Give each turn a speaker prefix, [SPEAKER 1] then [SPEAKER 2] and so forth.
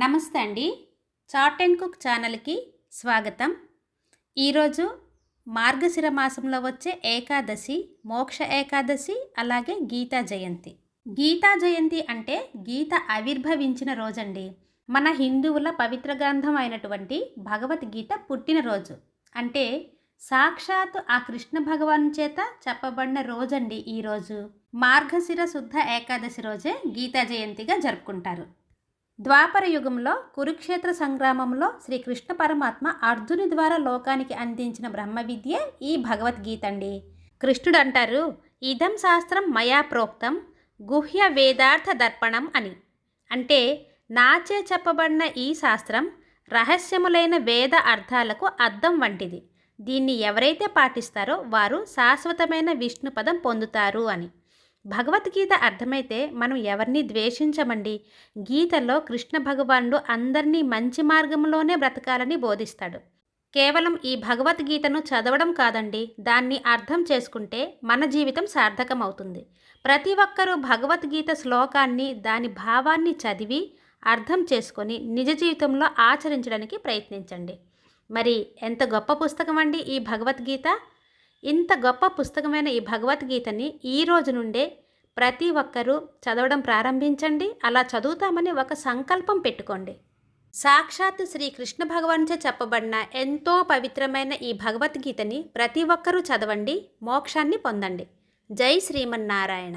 [SPEAKER 1] నమస్తే అండి. Chat and cook ఛానల్కి స్వాగతం. ఈరోజు మార్గశిర మాసంలో వచ్చే ఏకాదశి మోక్ష ఏకాదశి అలాగే గీతా జయంతి. గీతా జయంతి అంటే గీత ఆవిర్భవించిన రోజండి. మన హిందువుల పవిత్ర గ్రంథం అయినటువంటి భగవద్గీత పుట్టినరోజు అంటే సాక్షాత్ ఆ కృష్ణ భగవాన్ చేత చెప్పబడిన రోజండి ఈరోజు మార్గశిర శుద్ధ ఏకాదశి రోజే గీతా జయంతిగా జరుపుకుంటారు. ద్వాపర యుగంలో కురుక్షేత్ర సంగ్రామంలో శ్రీకృష్ణ పరమాత్మ అర్జుని ద్వారా లోకానికి అందించిన బ్రహ్మ విద్యే ఈ భగవద్గీత అండి కృష్ణుడు అంటారు ఇదం శాస్త్రం మయా ప్రోక్తం గుహ్య వేదార్థ దర్పణం అని. అంటే నాచే చెప్పబడిన ఈ శాస్త్రం రహస్యములైన వేద అర్థాలకు అర్థం వంటిది. దీన్ని ఎవరైతే పాటిస్తారో వారు శాశ్వతమైన విష్ణుపదం పొందుతారు అని. భగవద్గీత అర్థమైతే మనం ఎవరిని ద్వేషించమండి. గీతలో కృష్ణ భగవానుడు అందరినీ మంచి మార్గంలోనే బ్రతకాలని బోధిస్తాడు. కేవలం ఈ భగవద్గీతను చదవడం కాదండి. దాన్ని అర్థం చేసుకుంటే మన జీవితం సార్థకమవుతుంది. ప్రతి ఒక్కరూ భగవద్గీత శ్లోకాన్ని దాని భావాన్ని చదివి అర్థం చేసుకొని నిజ జీవితంలో ఆచరించడానికి ప్రయత్నించండి. మరి ఎంత గొప్ప పుస్తకం అండి ఈ భగవద్గీత? ఇంత గొప్ప పుస్తకమైన ఈ భగవద్గీతని ఈ రోజు నుండే ప్రతి ఒక్కరూ చదవడం ప్రారంభించండి. అలా చదువుతామని ఒక సంకల్పం పెట్టుకోండి. సాక్షాత్ శ్రీ కృష్ణ భగవాన్చే చెప్పబడిన ఎంతో పవిత్రమైన ఈ భగవద్గీతని ప్రతి ఒక్కరూ చదవండి. మోక్షాన్ని పొందండి. జై శ్రీమన్నారాయణ.